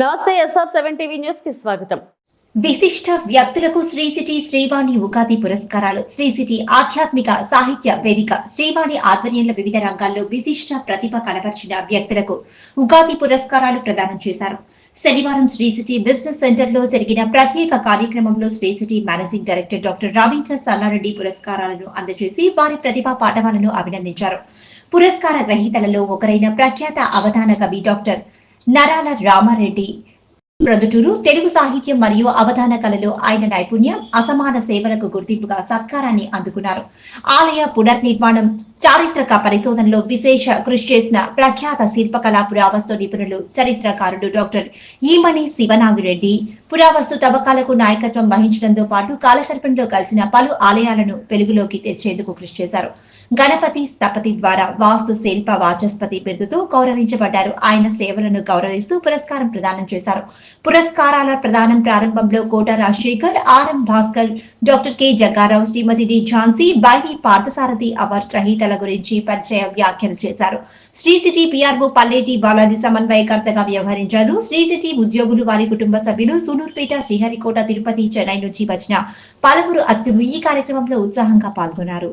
నమస్తే SR seven TV న్యూస్కి స్వాగతం. విశిష్ట వ్యక్తులకు శ్రీ సిటీ శ్రీవాణి ఉగాది పురస్కారాలు శ్రీ సిటీ ఆధ్యాత్మిక సాహిత్య వేదిక శ్రీవాణి ఆధ్వర్యంలో వివిధ రంగాల్లో విశిష్ట ప్రతిభ కనబర్చిన వ్యక్తులకు ఉగాది పురస్కారాలు ప్రదానం చేశారు. శనివారం శ్రీ సిటీ బిజినెస్ సెంటర్లో జరిగిన ప్రత్యేక కార్యక్రమంలో Sri City managing director doctor Ravindra Salla Reddy పురస్కారాలను అందజేసి వారి ప్రతిభా పాఠవాలను అభినందించారు. పురస్కార గ్రహీతలలో ఒకరైన ప్రఖ్యాత అవధాన కవి డాక్టర్ నరాల రామారెడ్డి. ప్రొద్దుటూరు తెలుగు సాహిత్యం మరియు అవధాన కళలో ఆయన నైపుణ్యం అసమాన సేవలకు గుర్తింపుగా సత్కారాన్ని అందుకున్నారు. ఆలయ పునర్నిర్మాణం చారిత్రక పరిశోధనలో విశేష కృషి చేసిన ప్రఖ్యాత శిల్పకళా పురావస్తు నిపుణులు చరిత్రకారుడు డాక్టర్ ఈమణి శివనాగిరెడ్డి. పురావస్తు తవ్వకాలకు నాయకత్వం వహించడంతో పాటు కాలకల్పంలో కలిసిన పలు ఆలయాలను వెలుగులోకి తెచ్చేందుకు కృషి చేశారు. గణపతి స్థపతి ద్వారా వాస్తు శిల్ప వాచస్పతి బిరుదుతో గౌరవించబడ్డారు. ఆయన సేవలను గౌరవిస్తూ పురస్కారం ప్రదానం చేశారు. పురస్కారాల ప్రదానం ప్రారంభంలో Kota Rajasekhar RM Bhaskar doctor K. Jagga Rao Shrimati D Jhansi Y V Parthasarathi award గ్రహీతల గురించి పరిచయ వ్యాఖ్యలు చేశారు. శ్రీ సిటీ పిఆర్ఓ పల్లేటి బాలాజీ సమన్వయకర్తగా వ్యవహరించారు. శ్రీ సిటీ ఉద్యోగులు వారి కుటుంబ సభ్యులు సూలూరుపేట శ్రీహరికోట తిరుపతి చెన్నై నుంచి వచ్చిన పలువురు అతిథులు ఈ కార్యక్రమంలో ఉత్సాహంగా పాల్గొన్నారు.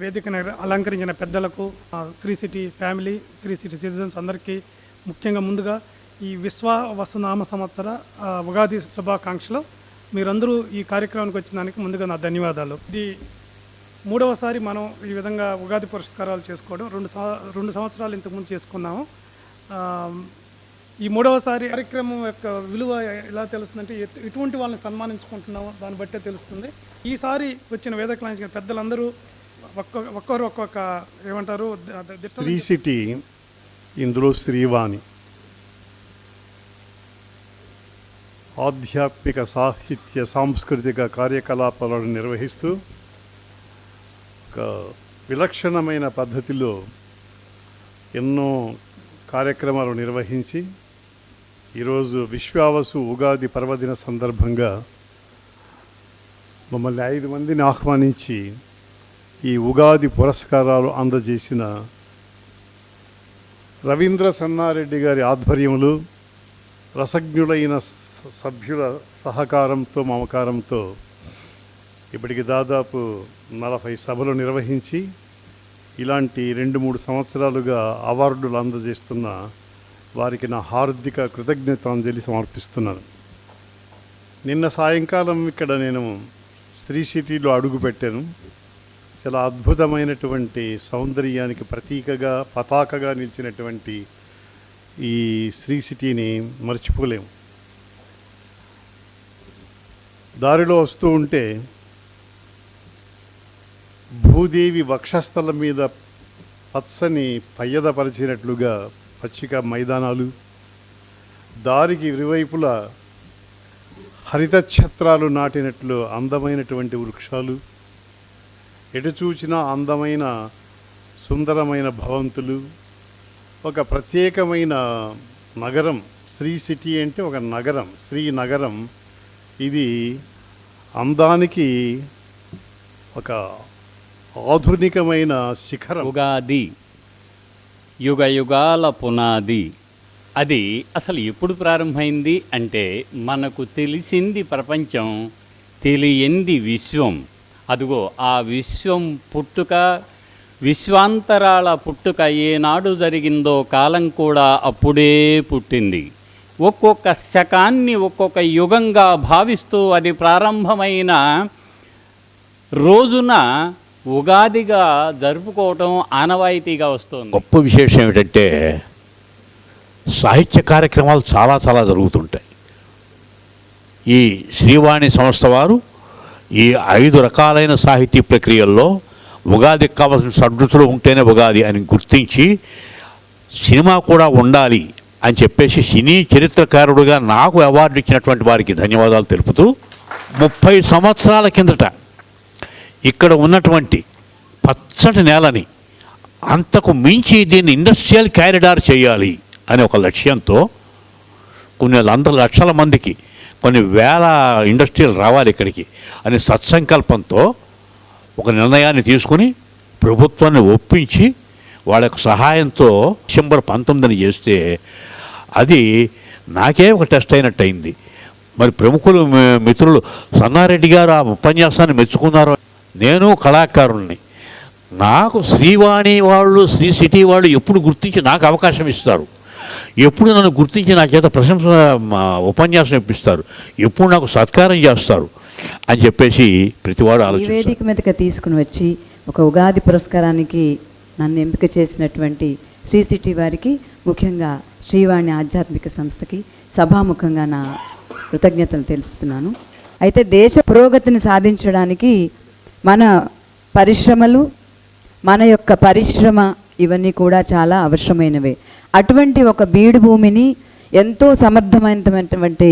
వేదికను అలంకరించిన పెద్దలకు Sri City family Sri City citizens అందరికీ ముఖ్యంగా ముందుగా ఈ విశ్వ వసునామ సంవత్సర ఉగాది శుభాకాంక్షలు. మీరందరూ ఈ కార్యక్రమానికి వచ్చిన దానికి ముందుగా నా ధన్యవాదాలు. ఇది మూడవసారి మనం ఈ విధంగా ఉగాది పురస్కారాలు చేసుకోవడం. రెండు రెండు సంవత్సరాలు ఇంతకుముందు చేసుకున్నాము. ఈ మూడవసారి కార్యక్రమం యొక్క విలువ ఎలా తెలుస్తుందంటే ఎటువంటి వాళ్ళని సన్మానించుకుంటున్నామో దాన్ని బట్టే తెలుస్తుంది. ఈసారి వచ్చిన వేదకలాంచిన పెద్దలందరూ ఒక్కొక్క ఒక్కొక్కరు ఒక్కొక్క ఏమంటారు? ద- శ్రీ సిటీ ఇందులో శ్రీవాణి. ఆధ్యాత్మిక సాహిత్య సాంస్కృతిక కార్యకలాపాలను నిర్వహిస్తూ ఒక విలక్షణమైన పద్ధతిలో ఎన్నో కార్యక్రమాలు నిర్వహించి ఈరోజు విశ్వావసు ఉగాది పర్వదిన సందర్భంగా మమ్మల్ని ఐదు మందిని ఆహ్వానించి ఈ ఉగాది పురస్కారాలు అందజేసిన రవీంద్ర సన్నారెడ్డి గారి ఆధ్వర్యంలో రసజ్ఞులైన స- సభ్యుల సహకారంతో మమకారంతో ఇప్పటికి దాదాపు నలభై సభలు నిర్వహించి ఇలాంటి రెండు మూడు సంవత్సరాలుగా అవార్డులు అందజేస్తున్న వారికి నా హార్దిక కృతజ్ఞతాంజలి సమర్పిస్తున్నాను. నిన్న సాయంకాలం ఇక్కడ నేను శ్రీ సిటీలో అడుగుపెట్టాను. చాలా అద్భుతమైనటువంటి సౌందర్యానికి ప్రతీకగా పతాకగా నిలిచినటువంటి ఈ శ్రీ సిటీని మర్చిపోలేము దారిలో వస్తూ ఉంటే భూదేవి వక్షస్థలం మీద పచ్చని పయ్యదపరిచినట్లుగా పచ్చిక మైదానాలు దారికి ఇరువైపులా హరిత ఛత్రాలు నాటినట్లు అందమైనటువంటి వృక్షాలు ఎటు అందమైన సుందరమైన భవంతులు. ఒక ప్రత్యేకమైన నగరం శ్రీ సిటీ అంటే ఒక నగరం శ్రీ నగరం. ఇది అందానికి ఒక ఆధునికమైన శిఖరం. ఉగాది యుగ యుగాల పునాది. అది అసలు ఎప్పుడు ప్రారంభమైంది అంటే మనకు తెలిసింది ప్రపంచం తెలియంది విశ్వం. అదిగో ఆ విశ్వం పుట్టుక విశ్వాంతరాల పుట్టుక ఏనాడు జరిగిందో కాలం కూడా అప్పుడే పుట్టింది. ఒక్కొక్క శకాన్ని ఒక్కొక్క యుగంగా భావిస్తూ అది ప్రారంభమైన రోజున ఉగాదిగా జరుపుకోవటం ఆనవాయితీగా వస్తుంది. గొప్ప విశేషం ఏమిటంటే సాహిత్య కార్యక్రమాలు చాలా చాలా జరుగుతుంటాయి. ఈ శ్రీవాణి సంస్థ వారు ఈ ఐదు రకాలైన సాహితీ ప్రక్రియల్లో ఉగాదికి కావాల్సిన సడ్రుచులు ఉంటేనే ఉగాది అని గుర్తించి సినిమా కూడా ఉండాలి అని చెప్పేసి సినీ చరిత్రకారుడుగా నాకు అవార్డు ఇచ్చినటువంటి వారికి ధన్యవాదాలు తెలుపుతూ ముప్పై సంవత్సరాల కిందట ఇక్కడ ఉన్నటువంటి పచ్చటి నేలని అంతకు మించి దీన్ని ఇండస్ట్రియల్ క్యారిడార్ చేయాలి అనే ఒక లక్ష్యంతో కొన్ని వందల లక్షల మందికి కొన్ని వేల ఇండస్ట్రీలు రావాలి ఇక్కడికి అనే సత్సంకల్పంతో ఒక నిర్ణయాన్ని తీసుకుని ప్రభుత్వాన్ని ఒప్పించి వాళ్ళ యొక్క సహాయంతో డిసెంబర్ పంతొమ్మిదిని చేస్తే అది నాకే ఒక టెస్ట్ అయినట్టు అయింది మరి ప్రముఖులు మిత్రులు సన్నారెడ్డి గారు ఆ ఉపన్యాసాన్ని మెచ్చుకున్నారు. నేను కళాకారుణ్ణి. నాకు శ్రీవాణి వాళ్ళు శ్రీ సిటీ వాళ్ళు ఎప్పుడు గుర్తించి నాకు అవకాశం ఇస్తారు. ఎప్పుడు నన్ను గుర్తించి నా చేత ప్రశంస ఉపన్యాసం ఇప్పిస్తారు? ఎప్పుడు నాకు సత్కారం చేస్తారు? అని చెప్పేసి ప్రతివాడు ఆలోచిస్తారు. వేదిక మీదకి తీసుకుని వచ్చి ఒక ఉగాది పురస్కారానికి నన్ను ఎంపిక చేసినటువంటి శ్రీ సిటీ వారికి ముఖ్యంగా శ్రీవాణి ఆధ్యాత్మిక సంస్థకి సభాముఖంగా నా కృతజ్ఞతలు తెలుపుతున్నాను. అయితే దేశ పురోగతిని సాధించడానికి మన పరిశ్రమలు మన యొక్క పరిశ్రమ ఇవన్నీ కూడా చాలా అవసరమైనవే. అటువంటి ఒక బీడు భూమిని ఎంతో సమర్థమైనటువంటి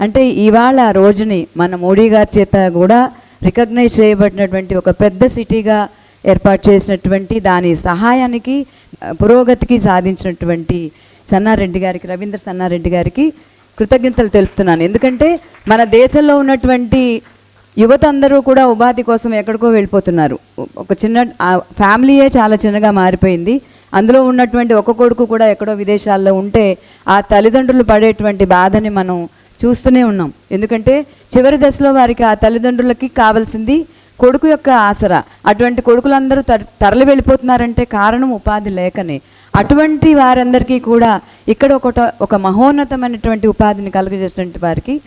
అంటే ఇవాళ రోజుని మన మోడీ గారి చేత కూడా రికగ్నైజ్ చేయబడినటువంటి ఒక పెద్ద సిటీగా ఏర్పాటు చేసినటువంటి దాని సహాయానికి పురోగతికి సాధించినటువంటి సన్నారెడ్డి గారికి రవీంద్ర సన్నారెడ్డి గారికి కృతజ్ఞతలు తెలుపుతున్నాను. ఎందుకంటే మన దేశంలో ఉన్నటువంటి యువత అందరూ కూడా ఉపాధి కోసం ఎక్కడికో వెళ్ళిపోతున్నారు. ఒక చిన్న ఫ్యామిలీయే చాలా చిన్నగా మారిపోయింది. అందులో ఉన్నటువంటి ఒక కొడుకు కూడా ఎక్కడో విదేశాల్లో ఉంటే ఆ తల్లిదండ్రులు పడేటువంటి బాధని మనం చూస్తూనే ఉన్నాం. ఎందుకంటే చివరి దశలో వారికి ఆ తల్లిదండ్రులకి కావాల్సింది కొడుకు యొక్క ఆసరా. అటువంటి కొడుకులందరూ తర తరలి వెళ్ళిపోతున్నారంటే కారణం ఉపాధి లేకనే. అటువంటి వారందరికీ కూడా ఇక్కడ ఒకట ఒక మహోన్నతమైనటువంటి ఉపాధిని కలుగజేసినటువంటి వారికి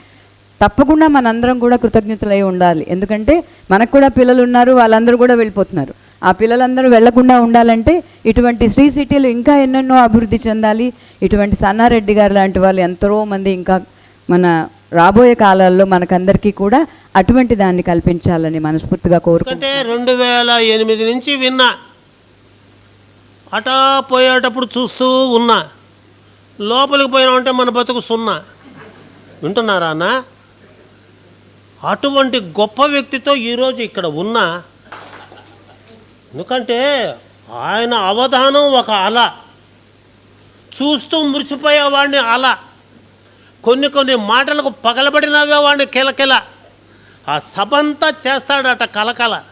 తప్పకుండా మనందరం కూడా కృతజ్ఞతలై ఉండాలి. ఎందుకంటే మనకు కూడా పిల్లలు ఉన్నారు వాళ్ళందరూ కూడా వెళ్ళిపోతున్నారు. ఆ పిల్లలందరూ వెళ్ళకుండా ఉండాలంటే ఇటువంటి శ్రీ సిటీలు ఇంకా ఎన్నెన్నో అభివృద్ధి చెందాలి. ఇటువంటి సన్నారెడ్డి గారు లాంటి వాళ్ళు ఎంతో మంది ఇంకా మన రాబోయే కాలాల్లో మనకందరికీ కూడా అటువంటి దాన్ని కల్పించాలని మనస్ఫూర్తిగా ఎందుకంటే రెండు వేల ఎనిమిది నుంచి విన్నా అటా పోయేటప్పుడు చూస్తూ ఉన్నా లోపలికి పోయినామంటే మన బతుకు సున్నా. వింటున్నారా అన్న? అటువంటి గొప్ప వ్యక్తితో ఈరోజు ఇక్కడ ఉన్నా ఎందుకంటే ఆయన అవధానం ఒక అల. చూస్తూ మురిసిపోయేవాడిని అల. కొన్ని కొన్ని మాటలకు పగలబడినవే వాడిని కిలకిల. ఆ సభంతా చేస్తాడట కలకల.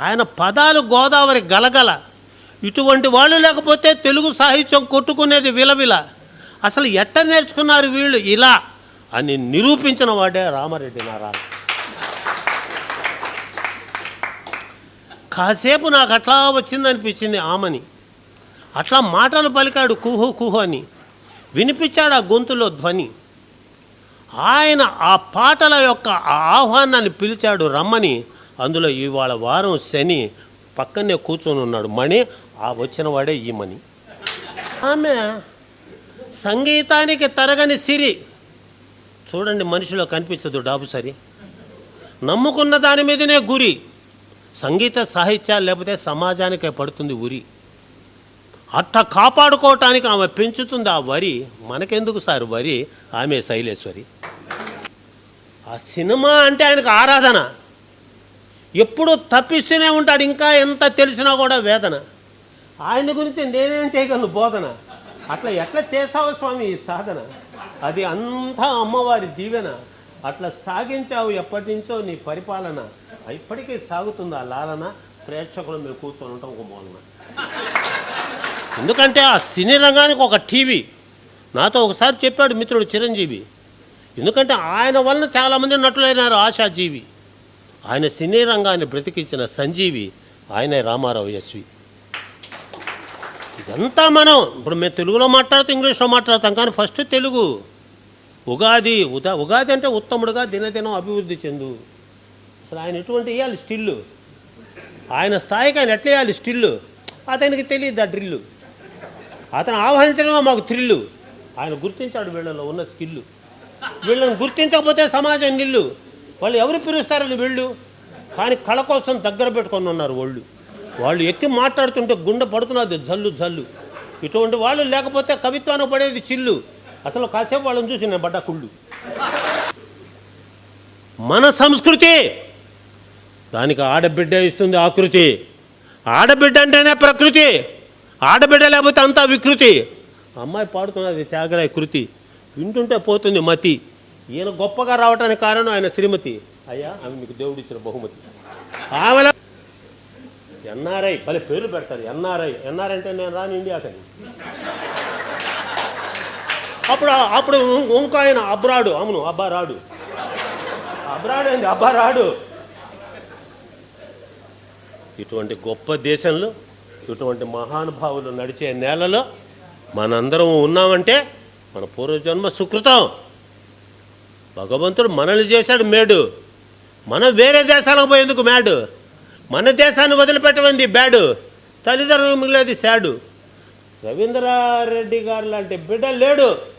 ఆయన పదాలు గోదావరి గలగల. ఇటువంటి వాళ్ళు లేకపోతే తెలుగు సాహిత్యం కొట్టుకునేది విలవిల. అసలు ఎట్ట నేర్చుకున్నారు వీళ్ళు ఇలా అని నిరూపించిన వాడే రామారెడ్డి నారాయణ. కాసేపు నాకు అట్లా వచ్చిందనిపించింది ఆమని. అట్లా మాటలు పలికాడు కుహు కుహు అని. వినిపించాడు ఆ గొంతులో ధ్వని. ఆయన ఆ పాటల యొక్క ఆహ్వానాన్ని పిలిచాడు రమ్మని. అందులో ఇవాళ వారం శని పక్కనే కూర్చొని ఉన్నాడు. మణి ఆ వచ్చిన వాడే ఈ మణి. ఆమె సంగీతానికి తరగని సిరి. చూడండి మనిషిలో కనిపించదు డాబు సరి. నమ్ముకున్న దాని మీదనే గురి. సంగీత సాహిత్యాలు లేకపోతే సమాజానికే పడుతుంది ఉరి. అట్ట కాపాడుకోవటానికి ఆమె పెంచుతుంది ఆ వరి. మనకెందుకు సార్ వరి? ఆమె శైలేశ్వరి. ఆ సినిమా అంటే ఆయనకు ఆరాధన. ఎప్పుడు తప్పిస్తూనే ఉంటాడు ఇంకా ఎంత తెలిసినా కూడా వేదన. ఆయన గురించి నేనేం చేయగలను? బోధన. అట్లా ఎట్లా చేసావు స్వామి ఈ సాధన? అది అంతా అమ్మవారి దీవెన. అట్లా సాగించావు ఎప్పటి నుంచో నీ పరిపాలన. ఇప్పటికీ సాగుతుంది ఆ లాలన. ప్రేక్షకులు మేము కూర్చొని ఉంటాం ఒక మూలన ఎందుకంటే ఆ సినీ రంగానికి ఒక టీవీ. నాతో ఒకసారి చెప్పాడు మిత్రుడు చిరంజీవి. ఎందుకంటే ఆయన వలన చాలామంది నటులైనారు ఆశాజీవి ఆయన సినీ రంగాన్ని బ్రతికించిన సంజీవి ఆయనే రామారావు యశ్వి. ఇదంతా మనం ఇప్పుడు మేము తెలుగులో మాట్లాడుతూ ఇంగ్లీష్లో మాట్లాడతాం కానీ ఫస్ట్ తెలుగు. ఉగాది ఉదా ఉగాది అంటే ఉత్తముడుగా దినదినం అభివృద్ధి చెందు. అసలు ఆయన ఎటువంటి వేయాలి? స్టిల్లు. ఆయన స్థాయికి ఆయన ఎట్లా వేయాలి? స్టిల్లు. అతనికి తెలియదు ఆ డ్రిల్లు? అతను ఆహ్వానించడమే మాకు థ్రిల్లు. ఆయన గుర్తించాడు వీళ్ళలో ఉన్న స్కిల్లు. వీళ్ళని గుర్తించకపోతే సమాజం నిల్లు. వాళ్ళు ఎవరు పిలుస్తారని వీళ్ళు కానీ కళ కోసం దగ్గర పెట్టుకొని ఉన్నారు వాళ్ళు. వాళ్ళు ఎక్కి మాట్లాడుతుంటే గుండె పడుతున్నది జల్లు జల్లు. ఇటువంటి వాళ్ళు లేకపోతే కవిత్వానికి పడేది చిల్లు. అసలు కాసేపు వాళ్ళని చూసి నేను పడ్డా కుళ్ళు. మన సంస్కృతి దానికి ఆడబిడ్డ ఇస్తుంది ఆకృతి ఆడబిడ్డ అంటేనే ప్రకృతి ఆడబిడ్డ లేకపోతే అంతా వికృతి. అమ్మాయి పాడుతున్నది త్యాగరాయ కృతి వింటుంటే పోతుంది మతి. ఈయన గొప్పగా రావటానికి కారణం ఆయన శ్రీమతి. అయ్యా ఆమె మీకు దేవుడిచ్చిన బహుమతి. ఆమె ఎన్ఆర్ఐ భలే పేర్లు పెడతారు ఎన్ఆర్ఐ. ఎన్ఆర్ అంటే నేను రాని ఇండియాకని అప్పుడు అప్పుడు ఇంకో ఆయన అబ్రాడు అవును అబ్బా రాడు అబ్రాడు అండి అబ్బా రాడు ఇటువంటి గొప్ప దేశంలో ఇటువంటి మహానుభావులు నడిచే నేలలో మనందరం ఉన్నామంటే మన పూర్వజన్మ సుకృతం. భగవంతుడు మనల్ని చేశాడు మేడు. మనం వేరే దేశాలకు పోయేందుకు మేడు? మన దేశాన్ని వదిలిపెట్టమంది బ్యాడు. తల్లిదండ్రులు మిగిలేది శాడు. రవీంద్రారెడ్డి గారు లాంటి బిడ్డ లేడు.